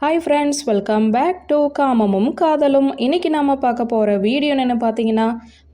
Hi friends welcome back to காமமும் காதலும் இன்றைக்கி நாம் பார்க்க போகிற வீடியோ என்ன பார்த்தீங்கன்னா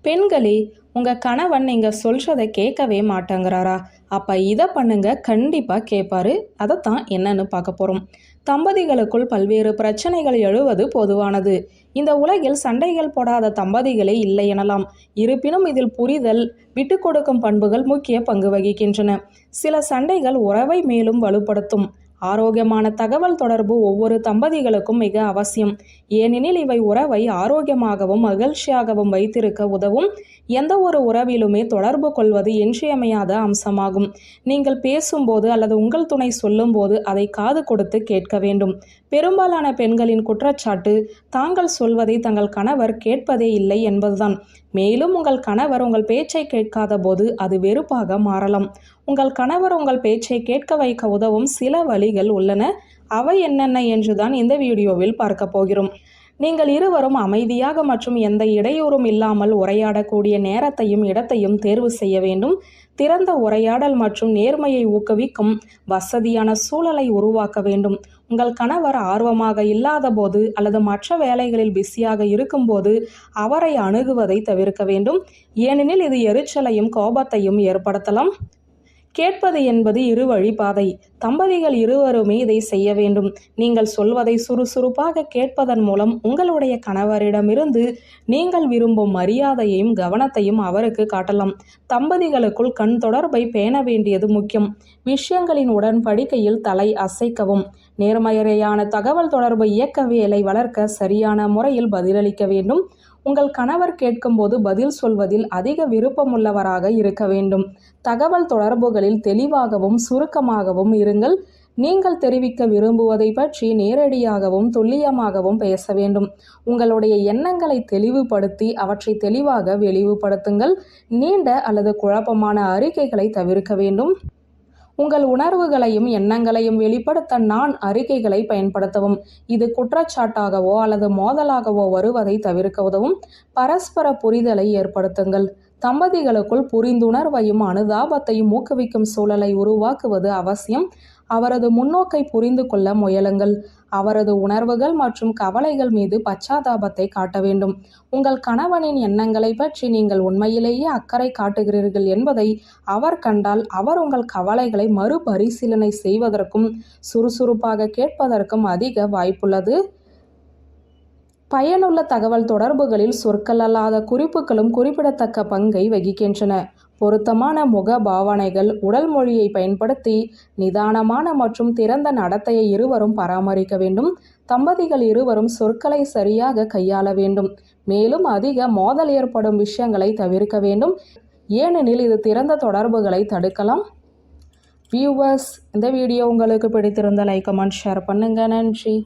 பெண்களே உங்கள் கணவன் நீங்கள் சொல்கிறதை கேட்கவே மாட்டேங்கிறாரா? அப்போ இதை பண்ணுங்க கண்டிப்பாக கேட்பாரு. அதைத்தான் என்னன்னு பார்க்க போகிறோம் தம்பதிகளுக்குள் பல்வேறு பிரச்சனைகள் எழுவது பொதுவானது. இந்த உலகில் சண்டைகள் போடாத தம்பதிகளே இல்லை எனலாம். இருப்பினும் இதில் புரிதல் விட்டு கொடுக்கும் பண்புகள் முக்கிய பங்கு வகிக்கின்றன. சில சண்டைகள் உறவை மேலும் வலுப்படுத்தும். ஆரோக்கியமான தகவல் தொடர்பு ஒவ்வொரு தம்பதிகளுக்கும் மிக அவசியம். ஏனெனில் இவை உறவை ஆரோக்கியமாகவும் மகிழ்ச்சியாகவும் வைத்திருக்க உதவும். எந்த ஒரு உறவிலுமே தொடர்பு கொள்வது இன்றியமையாத அம்சமாகும். நீங்கள் பேசும்போது அல்லது உங்கள் துணை சொல்லும்போது அதை காது கொடுத்து கேட்க வேண்டும். பெரும்பாலான பெண்களின் குற்றச்சாட்டு தாங்கள் சொல்வதை தங்கள் கணவர் கேட்பதே இல்லை என்பதுதான். மேலும் உங்கள் கணவர் உங்கள் பேச்சை கேட்காத போது அது வெறுப்பாக மாறலாம். உங்கள் கணவர் உங்கள் பேச்சை கேட்க வைக்க உதவும் சில வழி வழிகள் உள்ளன அவை என்னென்ன என்றுதான் இந்த வீடியோவில் பார்க்க போகிறோம். நீங்கள் இருவரும் அமைதியாக மற்றும் எந்த இடையூறும் இல்லாமல் உரையாடக்கூடிய நேரத்தையும் இடத்தையும் தேர்வு செய்ய வேண்டும். திறந்த உரையாடல் மற்றும் நேர்மையை ஊக்குவிக்கும் வசதியான சூழலை உருவாக்க வேண்டும். உங்கள் கணவர் ஆர்வமாக இல்லாத போது அல்லது மற்ற வேலைகளில் பிஸியாக இருக்கும்போது அவரை அணுகுவதை தவிர்க்க வேண்டும். ஏனெனில் இது எரிச்சலையும் கோபத்தையும் ஏற்படுத்தலாம். கேட்பது என்பது இரு வழிபாதை தம்பதிகள் இருவருமே இதை செய்ய வேண்டும். நீங்கள் சொல்வதை சுறுசுறுப்பாக கேட்பதன் மூலம் உங்களுடைய கணவரிடமிருந்து நீங்கள் விரும்பும் மரியாதையையும் கவனத்தையும் அவருக்கு காட்டலாம். தம்பதிகளுக்குள் கண் தொடர்பை பேண வேண்டியது முக்கியம். விஷயங்களின் உடன்படிக்கையில் தலை அசைக்கவும். நேர்மறையான தகவல் தொடர்பு இயக்கவியலை வளர்க்க சரியான முறையில் பதிலளிக்க வேண்டும். உங்கள் கணவர் கேட்கும்போது பதில் சொல்வதில் அதிக விருப்பமுள்ளவராக இருக்க வேண்டும். தகவல் தொடர்புகளில் தெளிவாகவும் சுருக்கமாகவும் இரு இருங்கள் நீங்கள் தெரிவிக்க விரும்புவதை பற்றி நேரடியாகவும் துல்லியமாகவும் பேச வேண்டும். உங்களுடைய எண்ணங்களை தெளிவுபடுத்தி அவற்றை தெளிவாக வெளிவுபடுத்துங்கள் நீண்ட அல்லது குழப்பமான அறிக்கைகளை தவிர்க்க வேண்டும். உங்கள் உணர்வுகளையும் எண்ணங்களையும் வெளிப்படுத்த நான் அறிக்கைகளை பயன்படுத்தவும். இது குற்றச்சாட்டாகவோ அல்லது மோதலாகவோ வருவதை தவிர்க்க உதவும். பரஸ்பர புரிதலை ஏற்படுத்துங்கள். தம்பதிகளுக்குள் புரிந்துணர்வையும் அனுதாபத்தையும் ஊக்குவிக்கும் சூழலை உருவாக்குவது அவசியம். அவரது முன்னோக்கை புரிந்து கொள்ள முயலுங்கள். அவரது உணர்வுகள் மற்றும் கவலைகள் மீது பச்சாதாபத்தை காட்ட வேண்டும். உங்கள் கணவனின் எண்ணங்களை பற்றி நீங்கள் உண்மையிலேயே அக்கறை காட்டுகிறீர்கள் என்பதை அவர் கண்டால் அவர் உங்கள் கவலைகளை மறுபரிசீலனை செய்வதற்கும் சுறுசுறுப்பாக கேட்பதற்கும் அதிக வாய்ப்புள்ளது. பயனுள்ள தகவல் தொடர்புகளில் சொற்கள் அல்லாத குறிப்புகளும் குறிப்பிடத்தக்க பங்கை வகிக்கின்றன. பொருத்தமான முக பாவனைகள் உடல் மொழியை பயன்படுத்தி நிதானமான மற்றும் திறந்த நடத்தையை இருவரும் பராமரிக்க வேண்டும். தம்பதிகள் இருவரும் சொற்களை சரியாக கையாள வேண்டும். மேலும் அதிக மோதல் ஏற்படும் விஷயங்களை தவிர்க்க வேண்டும். ஏனெனில் இது திறந்த தொடர்புகளை தடுக்கலாம். வியூவர்ஸ் இந்த வீடியோ உங்களுக்கு பிடித்திருந்த லைக் கமெண்ட் ஷேர் பண்ணுங்கள் நன்றி.